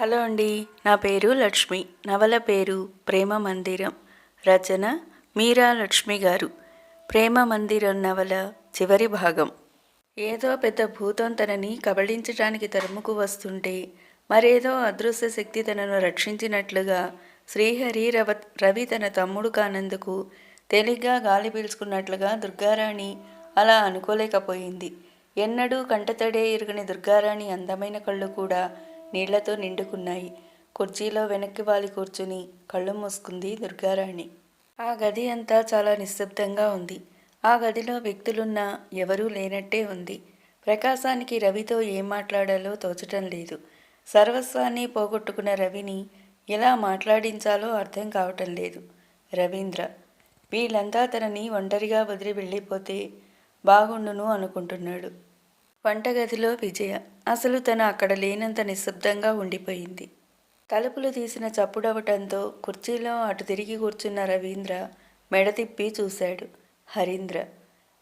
Hello అండి నా పేరు లక్ష్మి. నవల పేరు ప్రేమ మందిరం. రచన మీరా లక్ష్మి గారు. ప్రేమ మందిరం నవల చివరి భాగం. ఏదో పెద్ద భూతం తనని కబళించడానికి తరుముకు వస్తుంటే మరేదో అదృశ్య శక్తి తనను రక్షించినట్లుగా శ్రీహరి రవ రవి తన తమ్ముడు కానందుకు తేలిగ్గా గాలి పీల్చుకున్నట్లుగా దుర్గారాణి అలా అనుకోలేకపోయింది. ఎన్నడూ కంటతడే ఇరుగని దుర్గారాణి అందమైన కళ్ళు కూడా నీళ్ళతో నిండుకున్నాయి. కుర్చీలో వెనక్కి వాలి కూర్చుని కళ్ళు మూసుకుంది దుర్గారాణి. ఆ గది అంతా చాలా నిశ్శబ్దంగా ఉంది. ఆ గదిలో వ్యక్తులున్నా ఎవరూ లేనట్టే ఉంది. ప్రకాశానికి రవితో ఏం మాట్లాడాలో తోచటం లేదు. సర్వస్వాన్ని పోగొట్టుకున్న రవిని ఎలా మాట్లాడించాలో అర్థం కావటం లేదు. రవీంద్ర. వీళ్ళంతా తనని ఒంటరిగా వదిలి వెళ్ళిపోతే బాగుండును అనుకుంటున్నాడు. వంటగదిలో విజయ అసలు తను అక్కడ లేనంత నిశ్శబ్దంగా ఉండిపోయింది. తలుపులు తీసిన చప్పుడవటంతో కుర్చీలో అటు తిరిగి కూర్చున్న రవీంద్ర మెడ తిప్పి చూశాడు. హరీంద్ర.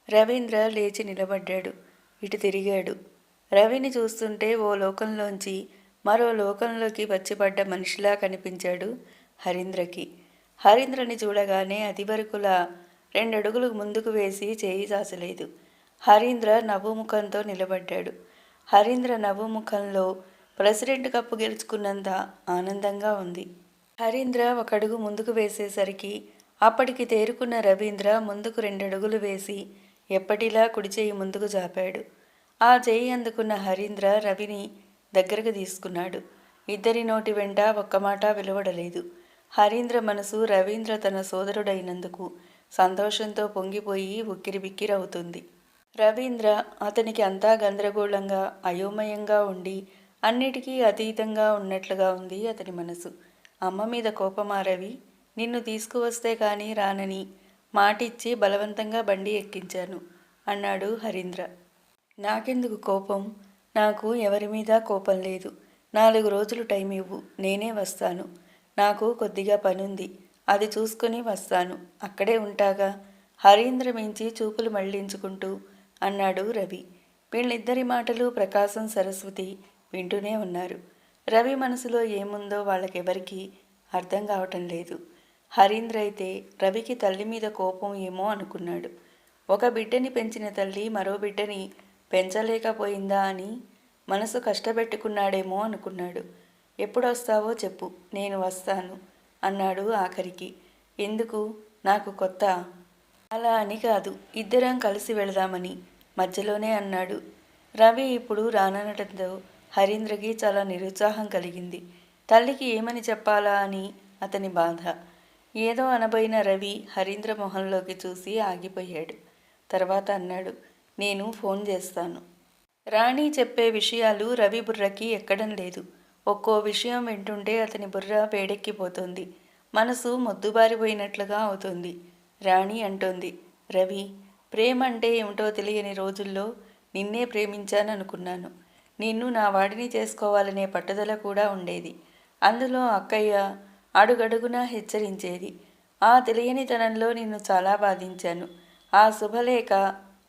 రవీంద్ర లేచి నిలబడ్డాడు. ఇటు తిరిగాడు. రవిని చూస్తుంటే ఓ లోకంలోంచి మరో లోకంలోకి వచ్చిపడ్డ మనిషిలా కనిపించాడు హరీంద్రకి. హరీంద్రని చూడగానే అది వరకులా రెండడుగులు ముందుకు వేసి చేయి చాచలేదు. హరీంద్ర నవ్వుముఖంతో నిలబడ్డాడు. హరీంద్ర నవ్వుముఖంలో ప్రెసిడెంట్ కప్పు గెలుచుకున్నంత ఆనందంగా ఉంది. హరీంద్ర ఒక అడుగు ముందుకు వేసేసరికి అప్పటికి తేరుకున్న రవీంద్ర ముందుకు రెండడుగులు వేసి ఎప్పటిలా కుడి చేయి ముందుకు జాపాడు. ఆ చేయి అందుకున్న హరీంద్ర రవిని దగ్గరకు తీసుకున్నాడు. ఇద్దరి నోటి వెంట ఒక్క మాట వెలువడలేదు. హరీంద్ర మనసు రవీంద్ర తన సోదరుడైనందుకు సంతోషంతో పొంగిపోయి ఉక్కిరిబిక్కిరవుతుంది. రవీంద్ర అతనికి అంతా గందరగోళంగా అయోమయంగా ఉండి అన్నిటికీ అతీతంగా ఉన్నట్లుగా ఉంది అతని మనసు. అమ్మ మీద కోపమా రవి? నిన్ను తీసుకువస్తే కానీ రానని మాటిచ్చి బలవంతంగా బండి ఎక్కించాను అన్నాడు హరీంద్ర. నాకెందుకు కోపం? నాకు ఎవరి మీద కోపం లేదు. నాలుగు రోజులు టైం ఇవ్వు నేనే వస్తాను. నాకు కొద్దిగా పనుంది అది చూసుకుని వస్తాను. అక్కడే ఉంటాగా? హరీంద్ర మించి చూపులు మళ్ళించుకుంటూ అన్నాడు రవి. వీళ్ళిద్దరి మాటలు ప్రకాశం సరస్వతి వింటూనే ఉన్నారు. రవి మనసులో ఏముందో వాళ్ళకెవరికీ అర్థం కావటం లేదు. హరీంద్ర అయితే రవికి తల్లి మీద కోపం ఏమో అనుకున్నాడు. ఒక బిడ్డని పెంచిన తల్లి మరో బిడ్డని పెంచలేకపోయిందా అని మనసు కష్టపెట్టుకున్నాడేమో అనుకున్నాడు. ఎప్పుడొస్తావో చెప్పు నేను వస్తాను అన్నాడు ఆఖరికి. ఎందుకు? నాకు కొత్త అలా అని కాదు. ఇద్దరం కలిసి వెళదామని మధ్యలోనే అన్నాడు. రవి ఇప్పుడు రాననటంతో హరీంద్రకి చాలా నిరుత్సాహం కలిగింది. తల్లికి ఏమని చెప్పాలా అని అతని బాధ. ఏదో అనబోయిన రవి హరీంద్ర మొహంలోకి చూసి ఆగిపోయాడు. తర్వాత అన్నాడు నేను ఫోన్ చేస్తాను. రాణి చెప్పే విషయాలు రవి బుర్రకి ఎక్కడం లేదు. ఒక్కో విషయం వింటుంటే అతని బుర్ర వేడెక్కిపోతుంది మనసు మొద్దుబారిపోయినట్లుగా అవుతుంది. రాణి అంటోంది. రవి ప్రేమ అంటే ఏమిటో తెలియని రోజుల్లో నిన్నే ప్రేమించాననుకున్నాను. నిన్ను నా వాడిని చేసుకోవాలనే పట్టుదల కూడా ఉండేది. అందులో అక్కయ్య అడుగడుగునా హెచ్చరించేది. ఆ తెలియనితనంలో నిన్ను చాలా బాధించాను. ఆ శుభలేఖ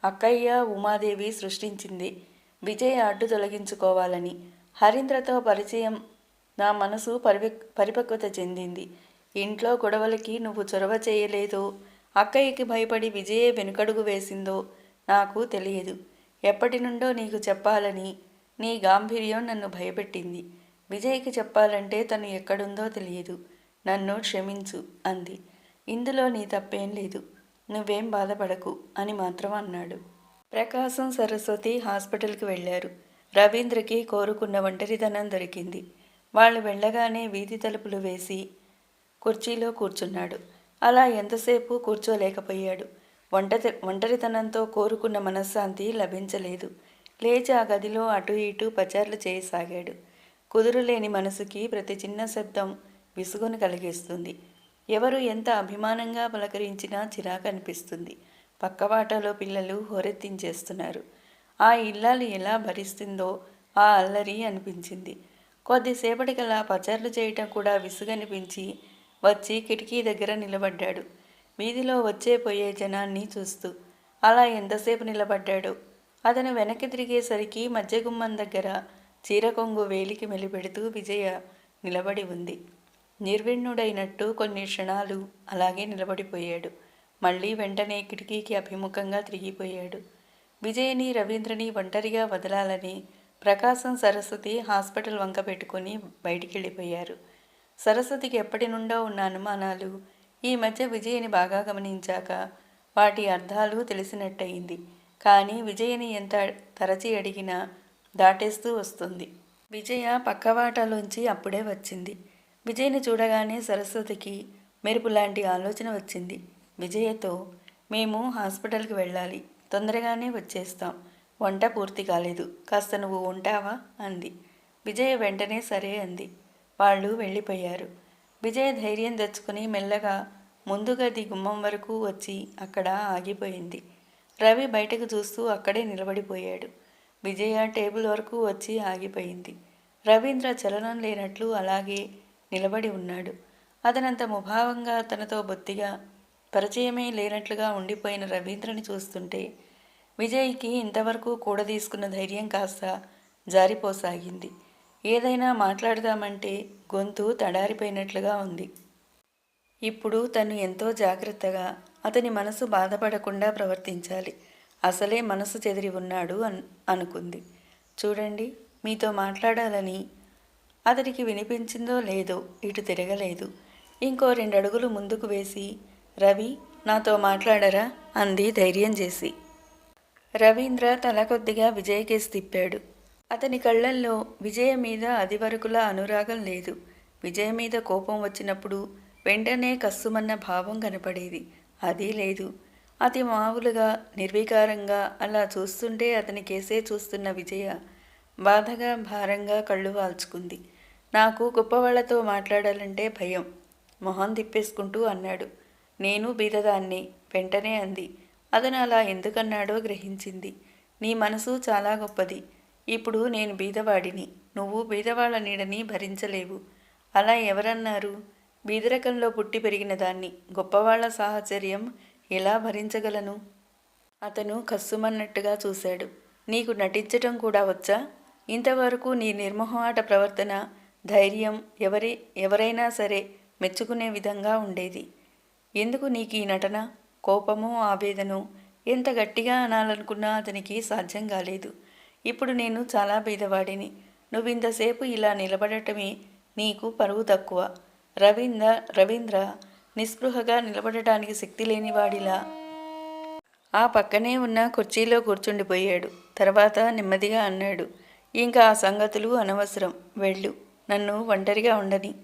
అక్కయ్య ఉమాదేవి సృష్టించింది. విజయ్ అడ్డు తొలగించుకోవాలని. హరీంద్రతో పరిచయం నా మనసు పరిప పరిపక్వత చెందింది. ఇంట్లో గొడవలకి నువ్వు చొరవ చేయలేదు అక్కయ్యకి భయపడి విజయే వెనుకడుగు వేసిందో నాకు తెలియదు. ఎప్పటి నుండో నీకు చెప్పాలని నీ గాంభీర్యం నన్ను భయపెట్టింది. విజయ్కి చెప్పాలంటే తను ఎక్కడుందో తెలియదు. నన్ను క్షమించు అంది. ఇందులో నీ తప్పేం లేదు. నువ్వేం బాధపడకు అని మాత్రం అన్నాడు. ప్రకాశం సరస్వతి హాస్పిటల్కి వెళ్ళారు. రవీంద్రకి కోరుకున్న ఒంటరితనం దొరికింది. వాళ్ళు వెళ్ళగానే వీధి తలుపులు వేసి కుర్చీలో కూర్చున్నాడు. అలా ఎంతసేపు కూర్చోలేకపోయాడు. ఒంటరి ఒంటరితనంతో కోరుకున్న మనశ్శాంతి లభించలేదు. లేచి ఆ గదిలో అటు ఇటు పచార్లు చేయసాగాడు. కుదురులేని మనసుకి ప్రతి చిన్న శబ్దం విసుగును కలిగిస్తుంది. ఎవరు ఎంత అభిమానంగా పలకరించినా చిరాకనిపిస్తుంది పక్కవాటలో పిల్లలు హోరెత్తించేస్తున్నారు. ఆ ఇల్లాలు ఎలా భరిస్తుందో ఆ అల్లరి అనిపించింది. కొద్దిసేపటికలా పచార్లు చేయటం కూడా విసుగనిపించి వచ్చి కిటికీ దగ్గర నిలబడ్డాడు. వీధిలో వచ్చే పోయే జనాన్ని చూస్తూ అలా ఎంతసేపు నిలబడ్డాడు అతను వెనక్కి తిరిగేసరికి మధ్య గుమ్మం దగ్గర చీరకొంగు వేలికి మెలిపెడుతూ విజయ నిలబడి ఉంది. నిర్విణ్ణుడైనట్టు కొన్ని క్షణాలు అలాగే నిలబడిపోయాడు. మళ్ళీ వెంటనే కిటికీకి అభిముఖంగా తిరిగిపోయాడు. విజయని రవీంద్రని ఒంటరిగా వదలాలని ప్రకాశం సరస్వతి హాస్పిటల్ వంక పెట్టుకుని బయటికి వెళ్ళిపోయారు సరస్వతికి ఎప్పటి నుండో ఉన్న అనుమానాలు ఈ మధ్య విజయని బాగా గమనించాక వాటి అర్థాలు తెలిసినట్టయింది. కానీ విజయని ఎంత తరచి అడిగినా దాటేస్తూ వస్తుంది. విజయ పక్కవాటలోంచి అప్పుడే వచ్చింది. విజయని చూడగానే సరస్వతికి మెరుపు లాంటి ఆలోచన వచ్చింది. విజయతో మేము హాస్పిటల్కి వెళ్ళాలి. తొందరగానే వచ్చేస్తాం. వంట పూర్తి కాలేదు. కాస్త నువ్వు ఉంటావా? అంది. విజయ వెంటనే సరే అంది. వాళ్ళు వెళ్ళిపోయారు. విజయ ధైర్యం తెచ్చుకుని మెల్లగా ముందుగది గుమ్మం వరకు వచ్చి అక్కడ ఆగిపోయింది. రవి బయటకు చూస్తూ అక్కడే నిలబడిపోయాడు. విజయ టేబుల్ వరకు వచ్చి ఆగిపోయింది. రవీంద్ర చలనం లేనట్లు అలాగే నిలబడి ఉన్నాడు. అతనంత ముభావంగా తనతో బొత్తిగా పరిచయమే లేనట్లుగా ఉండిపోయిన రవీంద్రని చూస్తుంటే విజయ్కి ఇంతవరకు కూడదీసుకున్న ధైర్యం కాస్త జారిపోసాగింది. ఏదైనా మాట్లాడదామంటే గొంతు తడారిపోయినట్లుగా ఉంది. ఇప్పుడు తను ఎంతో జాగ్రత్తగా అతని మనసు బాధపడకుండా ప్రవర్తించాలి. అసలే మనసు చెదిరి ఉన్నాడు అన్ అనుకుంది. చూడండి మీతో మాట్లాడాలని అతనికి వినిపించిందో లేదో ఇటు తిరగలేదు. ఇంకో రెండు అడుగులు ముందుకు వేసి రవి నాతో మాట్లాడరా? అంది ధైర్యం చేసి. రవీంద్ర తల కొద్దిగా విజయ్కేసి తిప్పాడు. అతని కళ్ళల్లో విజయ మీద అదివరకులా అనురాగం లేదు. విజయ మీద కోపం వచ్చినప్పుడు వెంటనే కస్సుమన్న భావం కనపడేది. అది లేదు. అతి మామూలుగా నిర్వికారంగా అలా చూస్తుంటే అతని కేసే చూస్తున్న విజయ బాధగా భారంగా కళ్ళు వాల్చుకుంది. నాకు గొప్పవాళ్ళతో మాట్లాడాలంటే భయం. మొహం తిప్పేసుకుంటూ అన్నాడు. నేను బీదదాన్ని వెంటనే అంది. అతను అలా ఎందుకన్నాడో గ్రహించింది. నీ మనసు చాలా గొప్పది. ఇప్పుడు నేను బీదవాడిని నువ్వు బీదవాళ్ళ నీడని భరించలేవు. అలా ఎవరన్నారు? బీదరకంలో పుట్టి పెరిగిన దాన్ని గొప్పవాళ్ళ సాహచర్యం ఎలా భరించగలను? అతను కస్సుమన్నట్టుగా చూశాడు. నీకు నటించటం కూడా వచ్చా? ఇంతవరకు నీ నిర్మోహమాట ప్రవర్తన ధైర్యం ఎవరి ఎవరైనా సరే మెచ్చుకునే విధంగా ఉండేది. ఎందుకు నీకు ఈ నటన? కోపము ఆవేదను? ఎంత గట్టిగా అనాలనుకున్నా అతనికి సాధ్యం కాలేదు. ఇప్పుడు నేను చాలా బీదవాడిని. నువ్వింతసేపు ఇలా నిలబడటమే నీకు పరువు తక్కువ. రవీంద్ర రవీంద్ర నిస్పృహగా నిలబడటానికి శక్తి లేనివాడిలా ఆ పక్కనే ఉన్న కుర్చీలో కూర్చుండిపోయాడు. తర్వాత నెమ్మదిగా అన్నాడు ఇంకా ఆ సంగతులు అనవసరం. వెళ్ళు. నన్ను ఒంటరిగా ఉండని.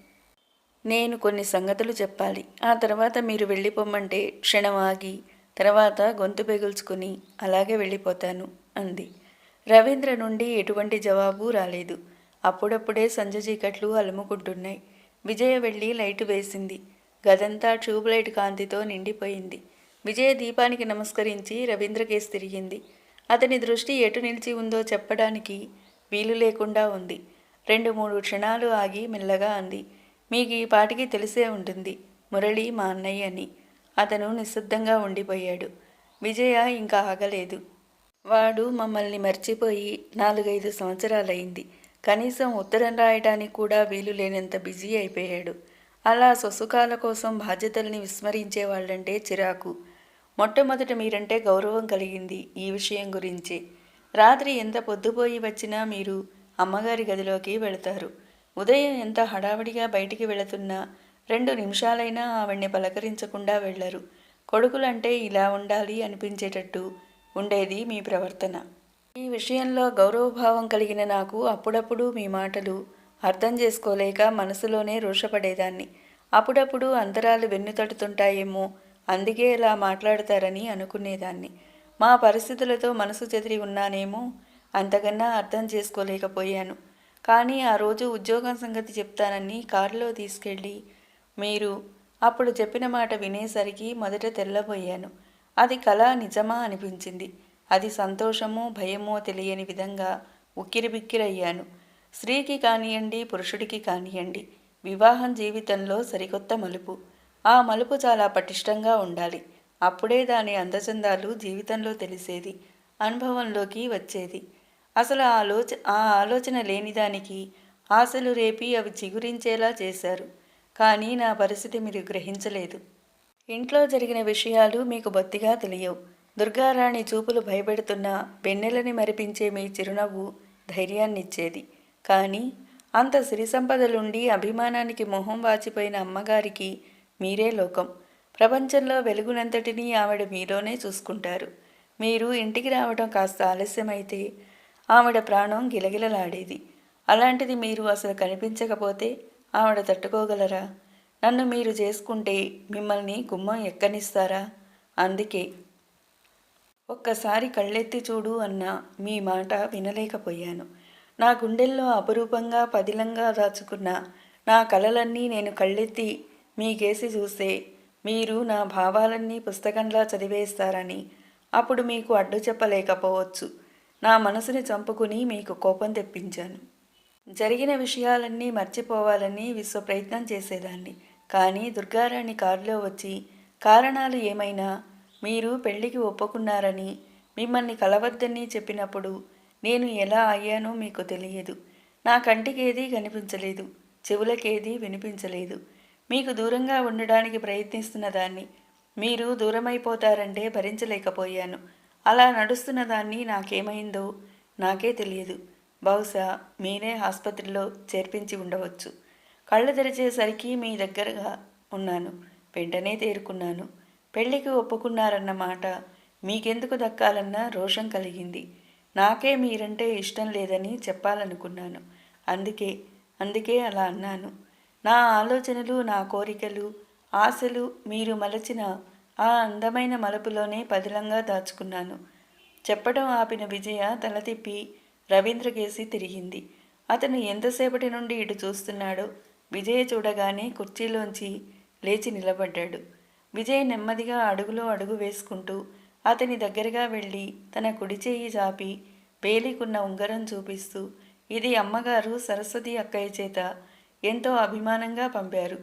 నేను కొన్ని సంగతులు చెప్పాలి. ఆ తర్వాత మీరు వెళ్ళిపోమ్మంటే క్షణం ఆగి తర్వాత గొంతు పెగుల్చుకుని అలాగే వెళ్ళిపోతాను అంది. రవీంద్ర నుండి ఎటువంటి జవాబు రాలేదు. అప్పుడప్పుడే సంజ చీకట్లు అలుముకుంటున్నాయి. విజయ వెళ్ళి లైటు వేసింది. గదంతా ట్యూబ్లైట్ కాంతితో నిండిపోయింది. విజయ దీపానికి నమస్కరించి రవీంద్రకేసి తిరిగింది. అతని దృష్టి ఎటు నిలిచి ఉందో చెప్పడానికి వీలు లేకుండా ఉంది. రెండు మూడు క్షణాలు ఆగి మెల్లగా అంది. మీకు ఈ పాటికి తెలిసే ఉంటుంది మురళి మా అన్నయ్య అని. అతను నిశ్శబ్దంగా ఉండిపోయాడు. విజయ ఇంకా ఆగలేదు. వాడు మమ్మల్ని మర్చిపోయి నాలుగైదు సంవత్సరాలైంది కనీసం ఉత్తరం రాయడానికి కూడా వీలు లేనంత బిజీ అయిపోయాడు. అలా స్వసుఖాల కోసం బాధ్యతల్ని విస్మరించే వాళ్ళంటే చిరాకు. మొట్టమొదట మీరంటే గౌరవం కలిగింది ఈ విషయం గురించి. రాత్రి ఎంత పొద్దుపోయి వచ్చినా మీరు అమ్మగారి గదిలోకి వెళతారు. ఉదయం ఎంత హడావిడిగా బయటికి వెళుతున్నా రెండు నిమిషాలైనా ఆవిడ్ని పలకరించకుండా వెళ్ళరు. కొడుకులంటే ఇలా ఉండాలి అనిపించేటట్టు ఉండేది మీ ప్రవర్తన. ఈ విషయంలో గౌరవభావం కలిగిన నాకు అప్పుడప్పుడు మీ మాటలు అర్థం చేసుకోలేక మనసులోనే రోషపడేదాన్ని. అప్పుడప్పుడు అంతరాలు వెన్నుతడుతుంటాయేమో అందుకే ఇలా మాట్లాడతారని అనుకునేదాన్ని. మా పరిస్థితులతో మనసు చెదిరి ఉన్నానేమో అంతకన్నా అర్థం చేసుకోలేకపోయాను. కానీ ఆ రోజు ఉద్యోగం సంగతి చెప్తానని కారులో తీసుకెళ్ళి మీరు అప్పుడు చెప్పిన మాట వినేసరికి మొదట తెల్లబోయాను. అది కళ నిజమా అనిపించింది. అది సంతోషమో భయమో తెలియని విధంగా ఉక్కిరిబిక్కిరయ్యాను. స్త్రీకి కానియండి పురుషుడికి కానియండి వివాహం జీవితంలో సరికొత్త మలుపు. ఆ మలుపు చాలా పటిష్టంగా ఉండాలి. అప్పుడే దాని అందచందాలు జీవితంలో తెలిసేది అనుభవంలోకి వచ్చేది. అసలు ఆలోచ ఆ ఆలోచన లేనిదానికి ఆశలు రేపి అవి చిగురించేలా చేశారు. కానీ నా పరిస్థితి మీరు గ్రహించలేదు. ఇంట్లో జరిగిన విషయాలు మీకు బొత్తిగా తెలియవు. దుర్గారాణి చూపులు భయపెడుతున్న వెన్నెలని మరిపించే మీ చిరునవ్వు ధైర్యాన్నిచ్చేది. కానీ అంత సిరి సంపదలుండి అభిమానానికి మొహం వాచిపోయిన అమ్మగారికి మీరే లోకం. ప్రపంచంలో వెలుగునంతటినీ ఆవిడ మీలోనే చూసుకుంటారు. మీరు ఇంటికి రావడం కాస్త ఆలస్యమైతే ఆవిడ ప్రాణం గిలగిలలాడేది. అలాంటిది మీరు అసలు కనిపించకపోతే ఆవిడ తట్టుకోగలరా? నన్ను మీరు చేసుకుంటే మిమ్మల్ని గుమ్మం ఎక్కనిస్తారా? అందుకే. ఒక్కసారి కళ్ళెత్తి చూడు అన్న మీ మాట వినలేకపోయాను. నా గుండెల్లో అపురూపంగా పదిలంగా దాచుకున్న నా కలలన్నీ నేను కళ్ళెత్తి మీకేసి చూస్తే మీరు నా భావాలన్నీ పుస్తకంలా చదివేస్తారని అప్పుడు మీకు అడ్డు చెప్పలేకపోవచ్చు. నా మనసుని చంపుకుని మీకు కోపం తెప్పించాను. జరిగిన విషయాలన్నీ మర్చిపోవాలని విశ్వ ప్రయత్నం చేసేదాన్ని. కానీ దుర్గారాణి కారులో వచ్చి కారణాలు ఏమైనా? మీరు పెళ్ళికి ఒప్పుకున్నారని మిమ్మల్ని కలవద్దని చెప్పినప్పుడు నేను ఎలా అయ్యానో మీకు తెలియదు. నా కంటికేదీ కనిపించలేదు చెవులకేదీ వినిపించలేదు. మీకు దూరంగా ఉండడానికి ప్రయత్నిస్తున్న దాన్ని మీరు దూరమైపోతారంటే భరించలేకపోయాను. అలా నడుస్తున్న దాన్ని నాకేమైందో నాకే తెలియదు. బహుశా మీరే ఆసుపత్రిలో చేర్పించి ఉండవచ్చు. కళ్ళు తెరిచేసరికి మీ దగ్గరగా ఉన్నాను. వెంటనే తేరుకున్నాను. పెళ్ళికి ఒప్పుకున్నారన్న మాట మీకెందుకు దక్కాలన్న రోషం కలిగింది. నాకే మీరంటే ఇష్టం లేదని చెప్పాలనుకున్నాను. అందుకే అందుకే అలా అన్నాను. నా ఆలోచనలు నా కోరికలు ఆశలు మీరు మలచిన ఆ అందమైన మలుపులోనే పదిలంగా దాచుకున్నాను. చెప్పడం ఆపిన విజయ తల తిప్పి రవీంద్రకేసి తిరిగింది. అతను ఎంతసేపటి నుండి ఇటు చూస్తున్నాడో విజయ చూడగానే కుర్చీలోంచి లేచి నిలబడ్డాడు. విజయ్ నెమ్మదిగా అడుగులో అడుగు వేసుకుంటూ అతని దగ్గరగా వెళ్ళి తన కుడి చేయి చాపి వేలికున్న ఉంగరం చూపిస్తూ ఇది అమ్మగారు సరస్వతి అక్కయ్య చేత ఎంతో అభిమానంగా పంపారు.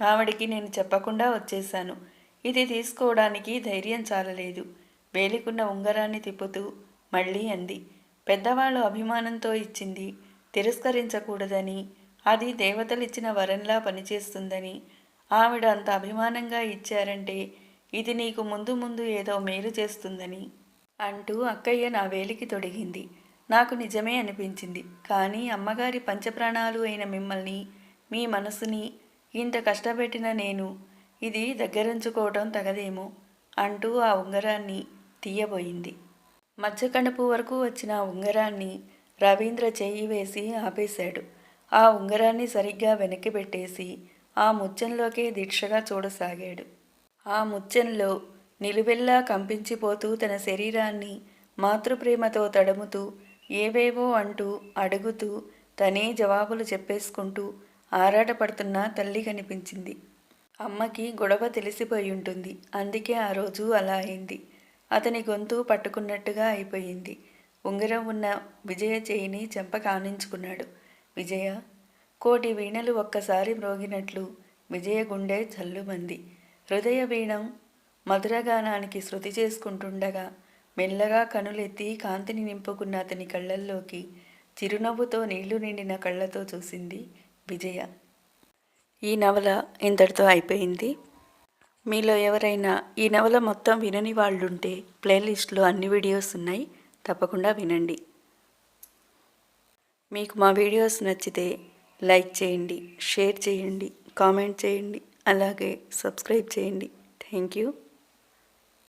ఆవిడికి నేను చెప్పకుండా వచ్చేశాను. ఇది తీసుకోవడానికి ధైర్యం చాలలేదు వేలికున్న ఉంగరాన్ని తిప్పుతూ మళ్ళీ అంది. పెద్దవాళ్ళు అభిమానంతో ఇచ్చింది తిరస్కరించకూడదని అది దేవతలిచ్చిన వరంలా పనిచేస్తుందని. ఆవిడ అంత అభిమానంగా ఇచ్చారంటే ఇది నీకు ముందు ముందు ఏదో మేలు చేస్తుందని అంటూ అక్కయ్య నా వేలికి తొడిగింది. నాకు నిజమే అనిపించింది. కానీ అమ్మగారి పంచప్రాణాలు అయిన మిమ్మల్ని మీ మనసుని ఇంత కష్టపెట్టిన నేను ఇది దగ్గరుంచుకోవటం తగదేమో అంటూ ఆ ఉంగరాన్ని తీయబోయింది. మధ్యకణపు వరకు వచ్చిన ఉంగరాన్ని రవీంద్ర చేయి వేసి ఆపేశాడు. ఆ ఉంగరాన్ని సరిగ్గా వెనక్కి పెట్టేసి ఆ ముత్యంలోకే దీక్షగా చూడసాగాడు. ఆ ముత్యంలో నిలువెల్లా కంపించిపోతూ తన శరీరాన్ని మాతృప్రేమతో తడుముతూ ఏవేవో అంటూ అడుగుతూ తనే జవాబులు చెప్పేసుకుంటూ ఆరాటపడుతున్న తల్లి కనిపించింది. అమ్మకి గొడవ తెలిసిపోయి ఉంటుంది. అందుకే ఆ రోజు అలా అయింది. అతని గొంతు పట్టుకున్నట్టుగా అయిపోయింది. ఉంగరం ఉన్న విజయ చేయిని చెంప కానించుకున్నాడు. విజయ! కోటి వీణలు ఒక్కసారి మ్రోగినట్లు విజయ గుండె చల్లుమంది. హృదయ వీణం మధురగానానికి శృతి చేసుకుంటుండగా మెల్లగా కనులెత్తి కాంతిని నింపుకున్న అతని కళ్ళల్లోకి చిరునవ్వుతో నీళ్ళు నిండిన కళ్ళతో చూసింది విజయ. ఈ నవల ఇంతటితో అయిపోయింది. మీలో ఎవరైనా ఈ నవల మొత్తం వినని వాళ్ళుంటే ప్లేలిస్ట్లో అన్ని వీడియోస్ ఉన్నాయి. తప్పకుండా వినండి. మీకు మా వీడియోస్ నచ్చితే లైక్ చేయండి షేర్ చేయండి కామెంట్ చేయండి అలాగే సబ్స్క్రైబ్ చేయండి. Thank you.